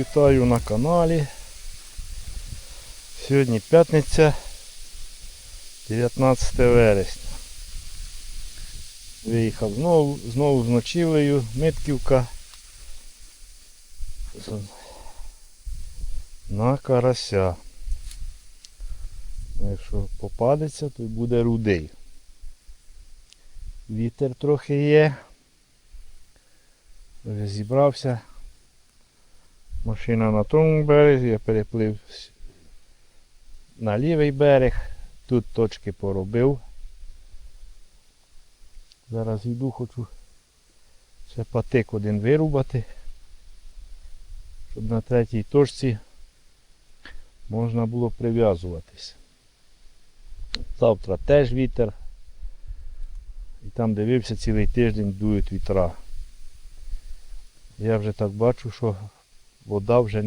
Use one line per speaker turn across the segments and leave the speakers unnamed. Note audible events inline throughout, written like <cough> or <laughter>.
Вітаю на каналі. Сьогодні п'ятниця 19 вересня. Виїхав знову, знову з ночівлею, Митківка. На карася. Якщо попадеться, то буде рудий. Вітер трохи є. Вже зібрався. Машина на тому березі, я переплив на лівий берег. Тут точки поробив. Зараз йду, хочу ще патик один вирубати, щоб на третій точці можна було прив'язуватись. Завтра теж вітер. І там дивився цілий тиждень дують вітра. Я вже так бачу, що вода вже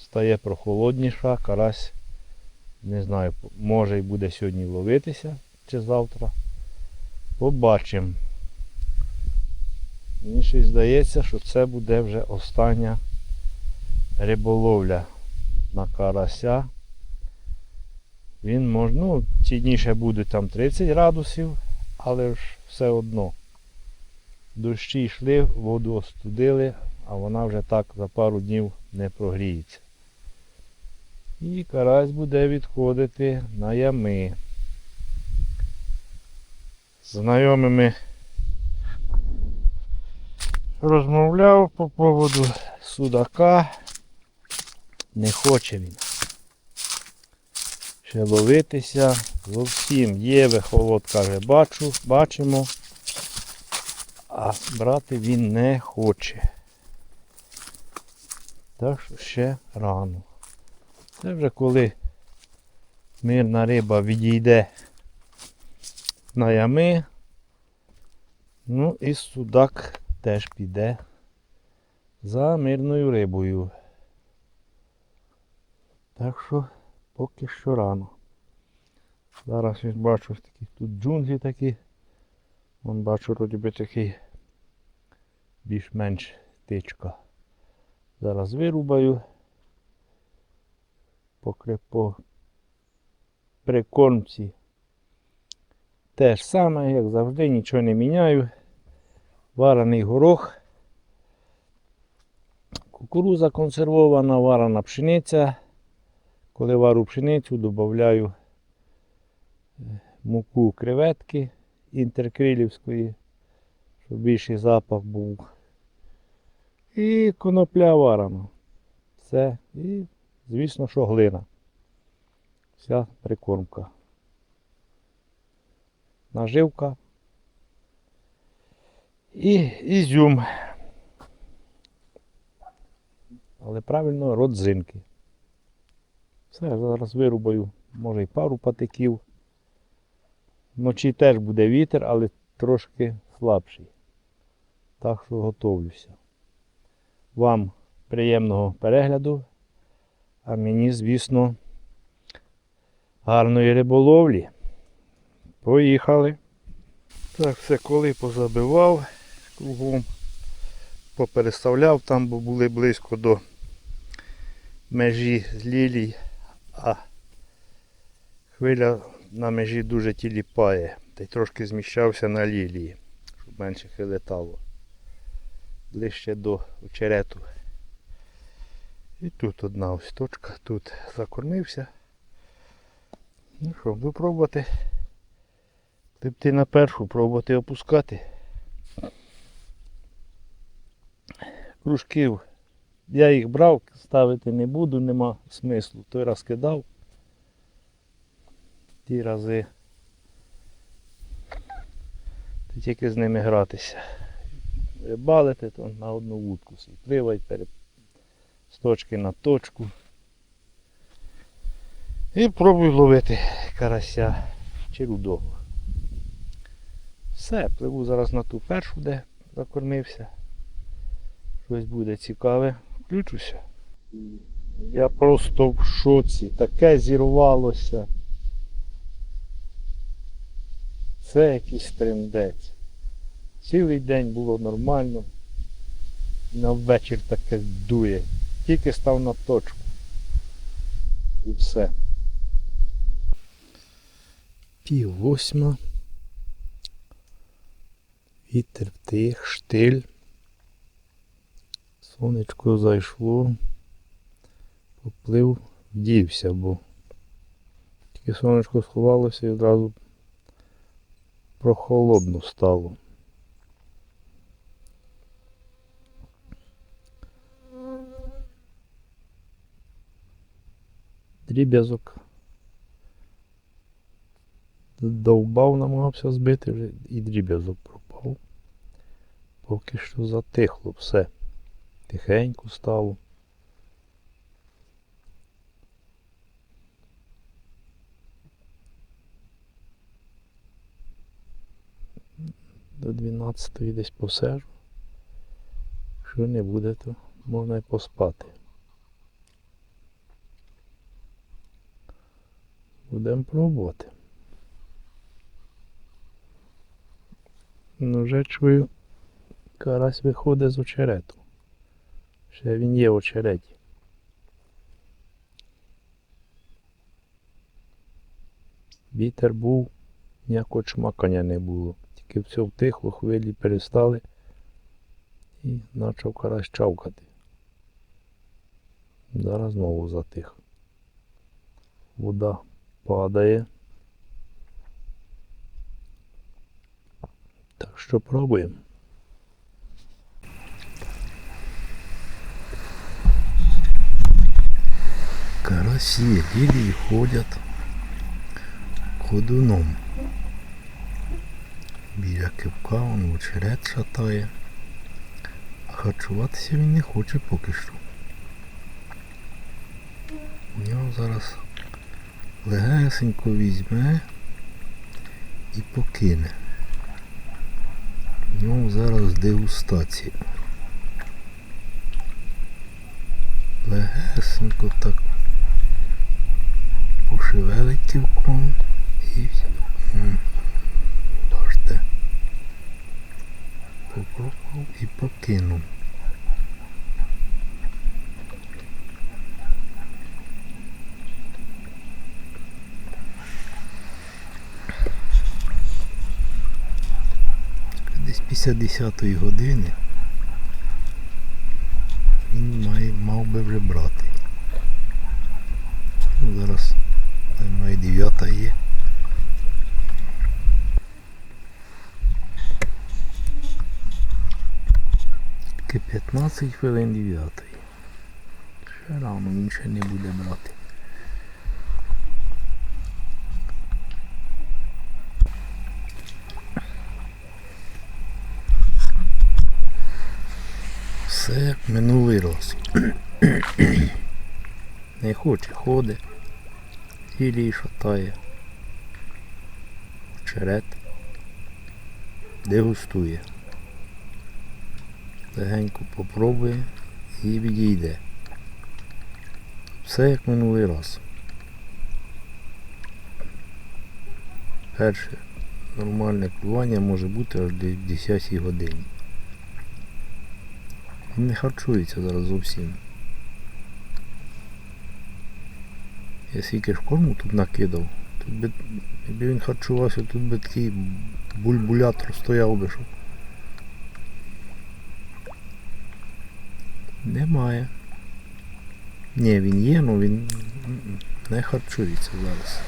стає прохолодніша, карась, не знаю, може і буде сьогодні ловитися чи завтра. Побачимо. Мені щось здається, що це буде вже остання риболовля на карася. Він може, ну, ці будуть там 30 градусів, але ж все одно. Дощі йшли, воду остудили, а вона вже так за пару днів не прогріється. І карась буде відходити на ями. Знайомими розмовляв по поводу судака. Не хоче він. Ще ловитися. Зовсім є вихолод, каже, бачу, бачимо. А брати він не хоче. Так що ще рано. Це вже коли мирна риба відійде на ями. Ну і судак теж піде за мирною рибою. Так що поки що рано. Зараз ось бачу такі тут джунглі такі. Вон бачу вроді би такий більш-менш тичка. Зараз вирубаю. Поки по прикормці. Те ж саме, як завжди, нічого не міняю. Варений горох. Кукуруза консервована, варена пшениця. Коли вару пшеницю, додаю муку креветки інтеркрилівської, щоб більший запах був. І конопля варена. Все. І, звісно, що глина. Вся прикормка. Наживка. І ізюм. Але правильно родзинки. Все, зараз вирубаю, може і пару патиків. Вночі теж буде вітер, але трошки слабший. Так що готовлюся. Вам приємного перегляду, а мені, звісно, гарної риболовлі. Поїхали. Так, все, коли позабивав кругом, попереставляв там, бо були близько до межі з лілій, а хвиля на межі дуже тіліпає. Та й трошки зміщався на лілії, щоб менше хилетало. Ближче до очерету. І тут одна ось точка, тут закормився. Ну що, буду пробувати. Пливти на першу, пробувати опускати. Кружків я їх брав, ставити не буду, нема смислу. Той раз кидав. Ті рази тільки з ними гратися. Рибалити, то на одну вудку собі пливай перед з точки на точку. І пробую ловити карася чи рудого. Все, пливу зараз на ту першу, де закормився. Щось буде цікаве. Включуся. Я просто в шоці. Таке зірвалося. Це якийсь трендець. Цілий день було нормально. на вечір таке дує. Тільки став на точку. І все. Пів восьма. Вітер втих, штиль. Сонечко зайшло. Поплив, вдівся, бо тільки сонечко сховалося і одразу прохолодно стало. Дріб'язок. Довбав, намагався збити вже і дріб'язок пропав. Поки що затихло все. Тихенько стало. До 12 десь посежу. Якщо не буде, то можна і поспати. Будемо пробувати. Ну вже чую, карась виходить з очерету. Ще він є в очереті. Вітер був, ніякого чмакання не було. Тільки все втихло, хвилі перестали і почав карась чавкати. Зараз знову затих. Вода падає. Так що пробуємо. Карасі лілії ходять ходуном. Біля кивка он очерет шатає. А харчуватися він не хоче поки що. У нього зараз легесенько візьме і покине. В нього зараз дегустація. Легесенько так пошевелить ківком і все. М, Бачите. Попробував і покинув. Десь після 10 години він має, мав би вже брати. Ну, зараз має 9 є. Тільки 15 хвилин 9. Ще рано він ще не буде брати. Як минулий раз. <clears throat> Не хоче, ходить. Ілі шатає. Черет. Дегустує. Легенько попробує і відійде. Все як минулий раз. Перше нормальне клювання може бути аж до 10 годині. Не харчується зараз зовсім. Я скільки ж корму тут накидав. Тут би, якби він харчувався, тут би такий бульбулятор стояв би, що. Немає. Ні, він є, але він не харчується зараз.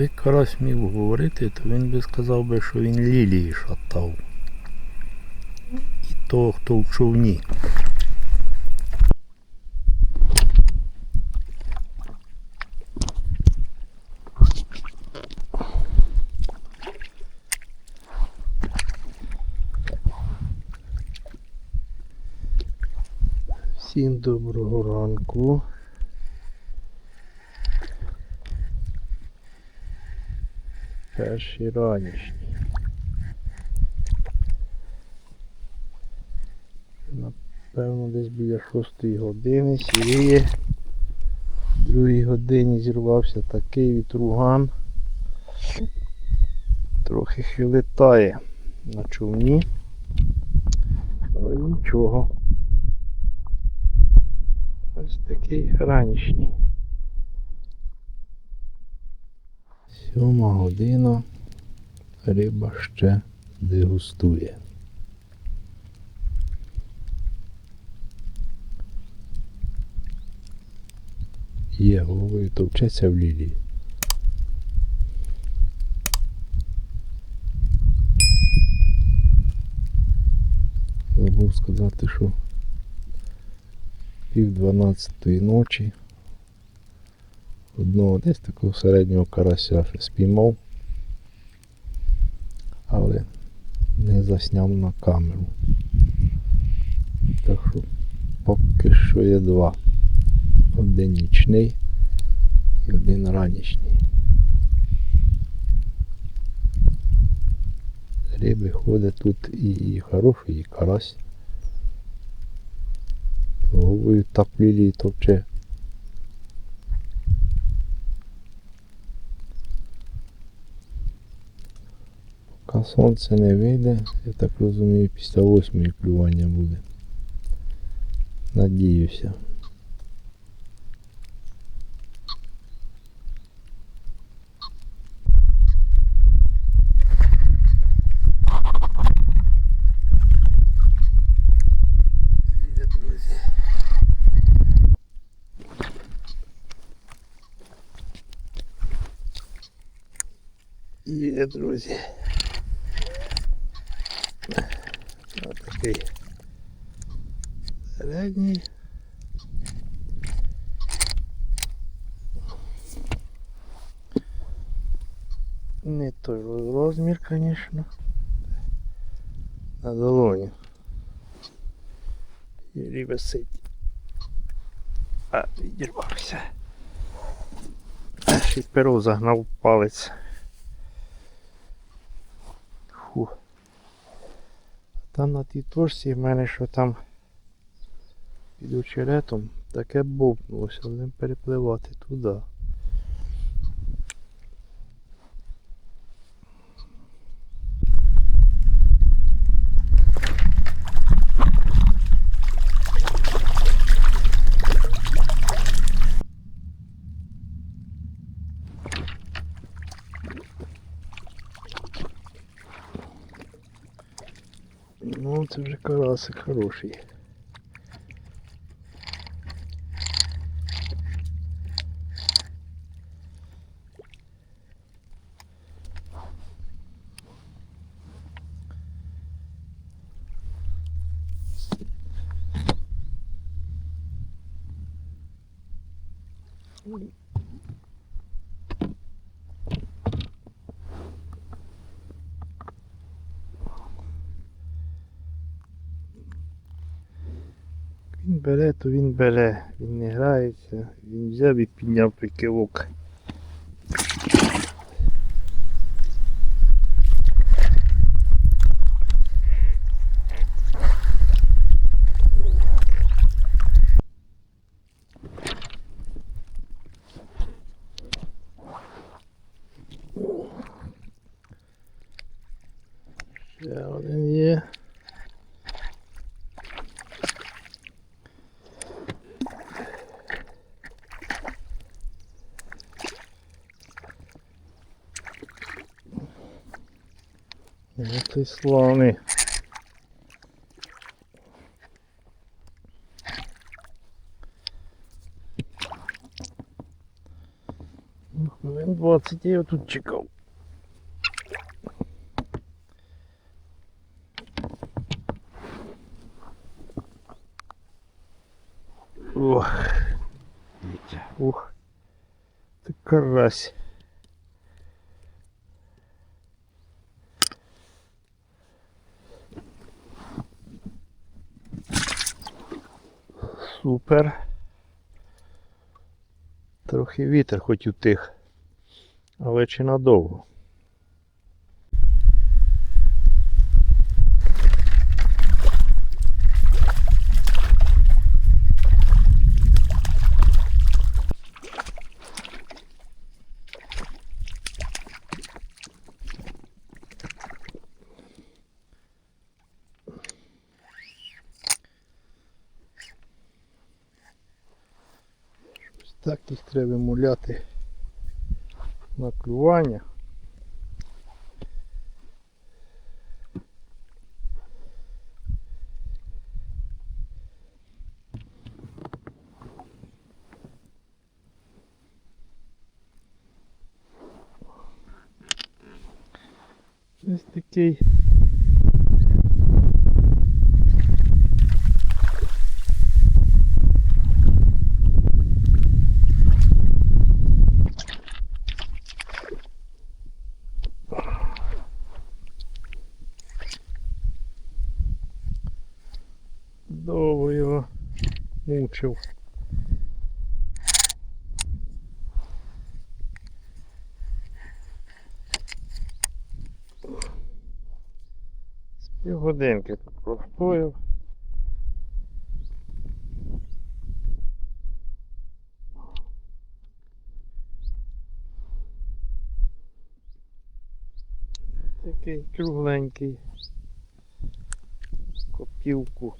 Якби карась міг говорити, то він би сказав би, що він лілії шатав. І того, хто в човні. Всім доброго ранку. Перший ранішній. Напевно, десь біля 6 години сіріє другій годині зірвався такий вітруган. Трохи хилитає на човні. Але нічого. Ось такий ранішній. Сьома година. Риба ще дегустує. Є головою товчеться в лілії. Забув сказати, що пів дванадцятої ночі одного десь такого середнього карася спіймав, але не засняв на камеру. Так що поки що є два. Один нічний і один ранішній. Риби ходять тут і, і хороший, і карась. Головою так лілії товче. Поки сонце не вийде, я так розумію, після восьмої клювання буде. Надіюся. Є, друзі. Не той розмір, звісно. На долоні. Єлі висить. А, відірвався. Ще й перо загнав палець. Фу. Там на тій точці в мене що там під очеретом таке бовкнулося, будемо перепливати туди. Ну, це вже карасик хороший. Він бере, то він бере. Він не грається. Він взяв і підняв той кивок. Ще один є. Ну ти славний. Ну, Хвилин 20 я тут чекав. Ох. Вітя, Ух. Ти карась. Супер. Трохи вітер хоч утих, але чи надовго. Треба муляти на клювання. Ось такий. Мучив. З півгодинки тут простояв. Такий кругленький копівку.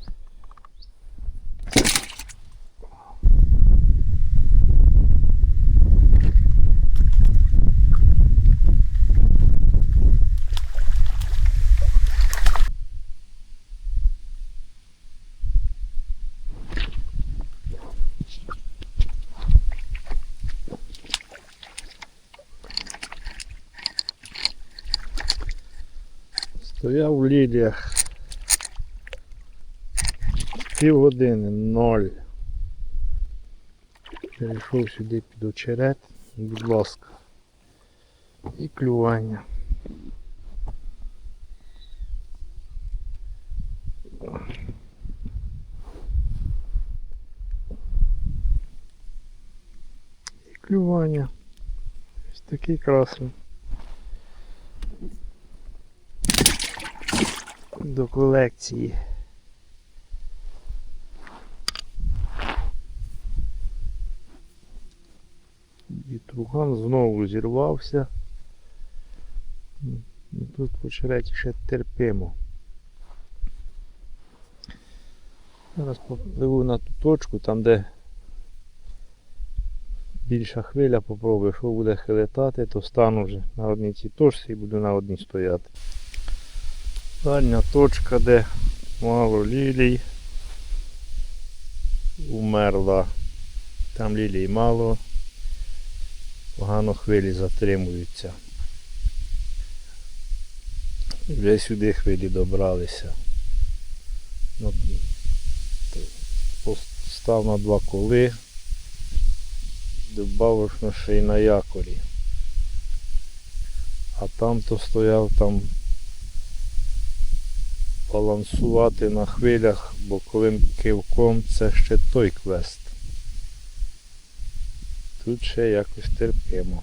Стояв у ліліях. Півгодини, ноль. Перейшов сюди під очерет, будь ласка. І клювання. І клювання. Ось такий красний. До колекції. Вітруган знову зірвався. Тут в очереті ще терпимо. Зараз попливу на ту точку, там де більша хвиля, попробую, що буде хилетати, то стану вже на одній цій точці і буду на одній стояти. Дальня точка, де мало лілій умерла. Там лілій мало, погано хвилі затримуються. Вже сюди хвилі добралися. Ну, Постав на два коли, добавив ще й на якорі. А там то стояв там балансувати на хвилях боковим кивком це ще той квест. Тут ще якось терпимо.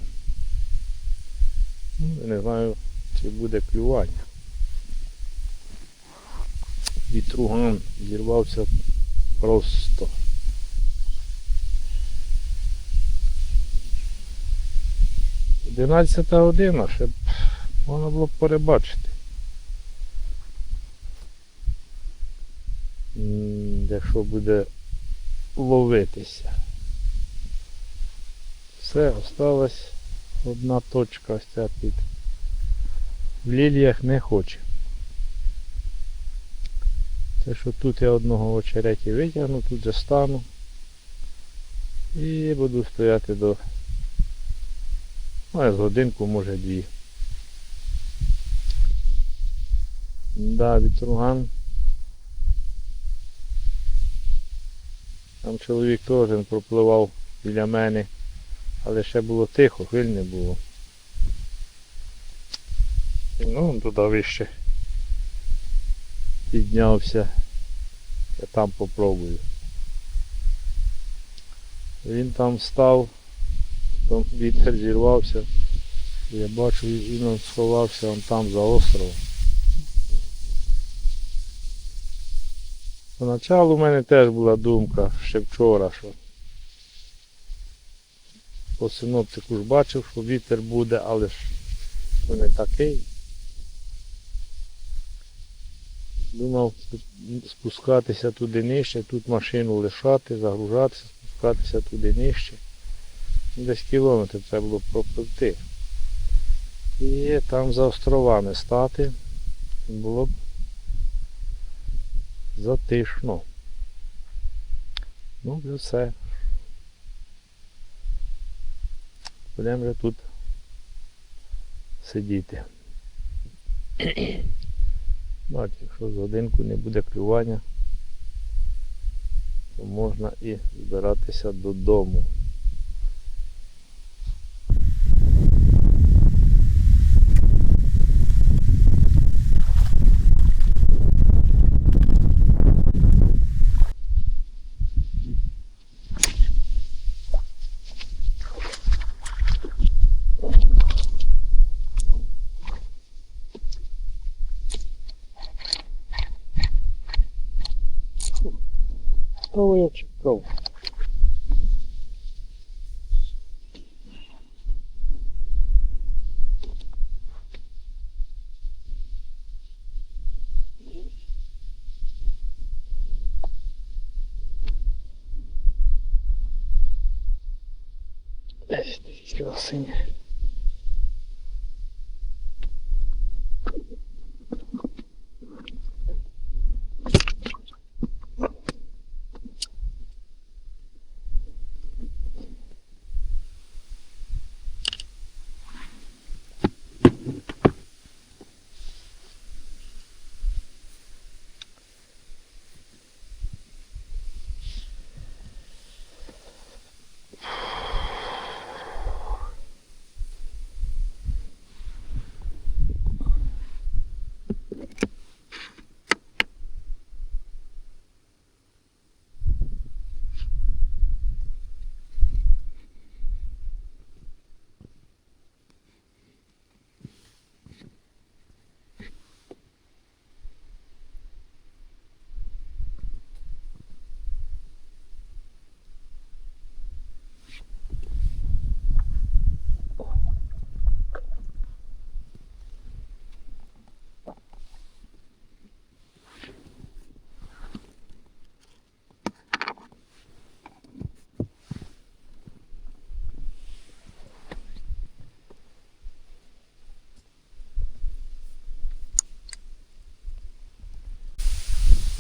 Ну, Не знаю, чи буде клювання. Вітруган зірвався просто. Одинадцята година, ще б можна було перебачити. Де що буде ловитися. Все, осталась одна точка ось ця під. В ліліях не хоче. Те, що тут я одного очереті витягну, тут же стану. І буду стояти до ну, з годинку, може дві. Да, вітруган. Там чоловік теж пропливав біля мене, але ще було тихо, хвиль не було. Ну, туди вище піднявся. Я там попробую. Він там став, там вітер зірвався. Я бачу, він сховався он там за островом. Поначалу у мене теж була думка ще вчора, що по синоптику ж бачив, що вітер буде, але ж не такий. Думав спускатися туди нижче, тут машину лишати, загружатися, спускатися туди нижче. десь кілометр треба було пропливти. І там за островами стати було б затишно. Ну, вже все. Будемо вже тут сидіти. Бачите, якщо з годинку не буде клювання, то можна і збиратися додому. Того я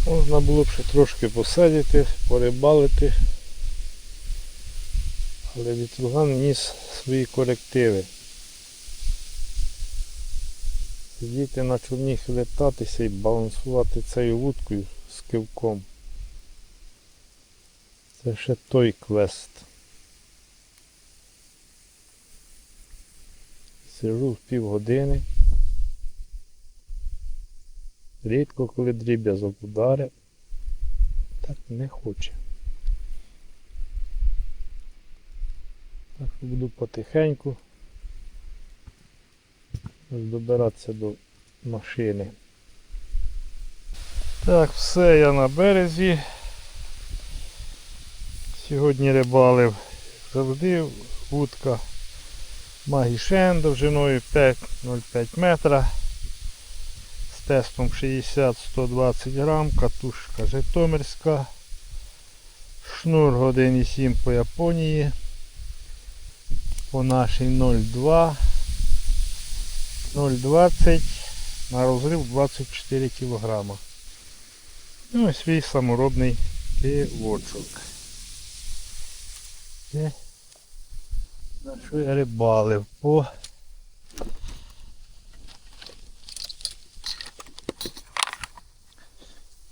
Можна було б ще трошки посидіти, порибалити. Але вітруган ніс свої корективи. Сидіти на човні хилетатися і балансувати цією вудкою з кивком. Це ще той квест. Сижу з півгодини. Рідко коли дріб'язок ударе, так не хоче. Так буду потихеньку добиратися до машини. Так, все, я на березі. Сьогодні рибалив завжди вудка Магішен довжиною 5,05 метра тестом 60-120 грам, катушка Житомирська, шнур 1,7 по Японії, по нашій 0,2, 0,20 на розрив 24 кг. Ну і свій саморобний півочок. Це на що я рибалив по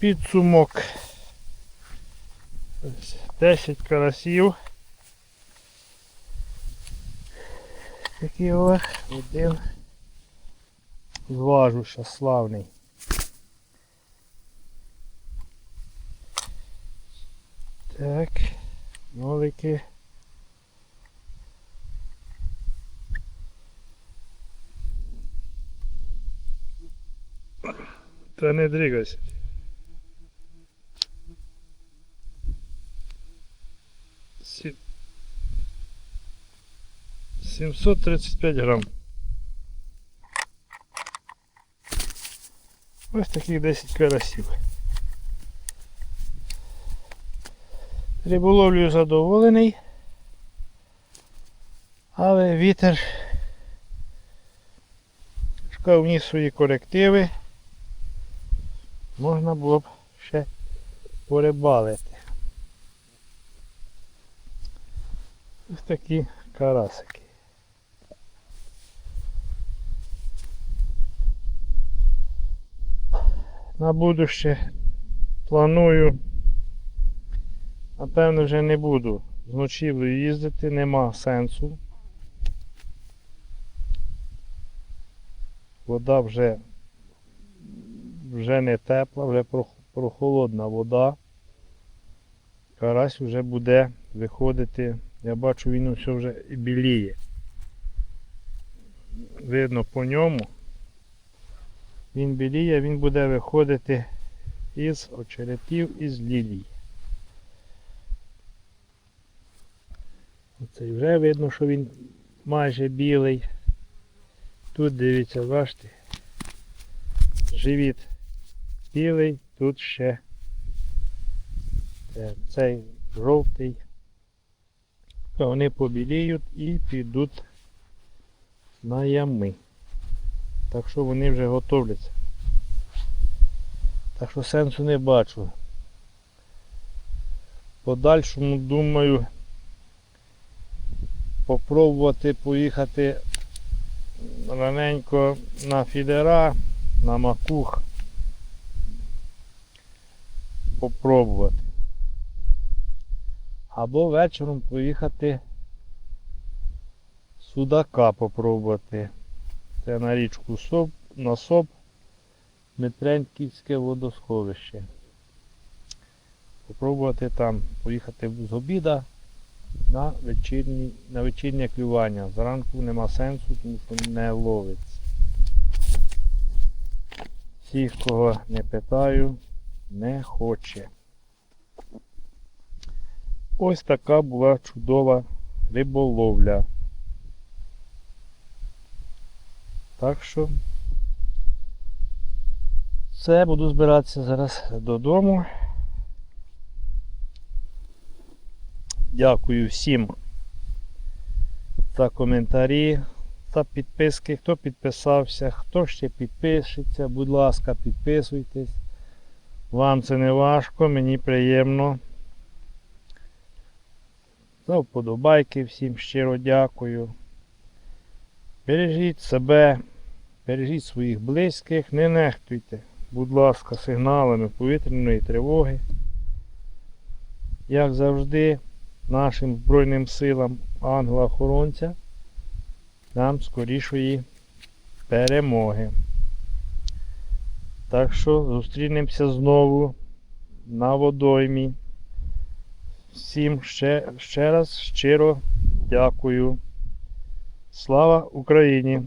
підсумок. Ось 10 карасів. Такий ось один зважу ще славний. Так, нолики. Та не дрігайся. 735 грам. Ось таких 10 карасів. Риболовлю задоволений. Але вітер шукав вніс свої корективи. Можна було б ще порибалити. Ось такі карасики. На будуще планую. Напевно, вже не буду з ночівлею їздити, нема сенсу. Вода вже, вже не тепла, вже прохолодна вода. Карась вже буде виходити. Я бачу, він все вже біліє. Видно по ньому. Він біліє, він буде виходити із очеретів, із лілій. Оце вже видно, що він майже білий. Тут дивіться, бачите. Живіт білий, тут ще е, цей жовтий. Вони побіліють і підуть на ями. Так що вони вже готовляться. Так що сенсу не бачу. Подальшому думаю попробувати поїхати раненько на фідера, на макух. Попробувати. Або вечором поїхати судака попробувати. Це на річку Соп, на Соп, Дмитренківське водосховище. Попробувати там поїхати з обіда на, вечірній, на вечірнє клювання. Зранку нема сенсу, тому що не ловиться. Всіх, кого не питаю, не хоче. Ось така була чудова риболовля. Так що все, буду збиратися зараз додому. Дякую всім за коментарі, за підписки. Хто підписався, хто ще підпишеться, будь ласка, підписуйтесь. Вам це не важко, мені приємно. За вподобайки всім щиро дякую. Бережіть себе, бережіть своїх близьких, не нехтуйте, будь ласка, сигналами повітряної тривоги. Як завжди, нашим Збройним силам ангела-охоронця нам скорішої перемоги. Так що зустрінемося знову на водоймі. Всім ще, ще раз щиро дякую. Слава Україні!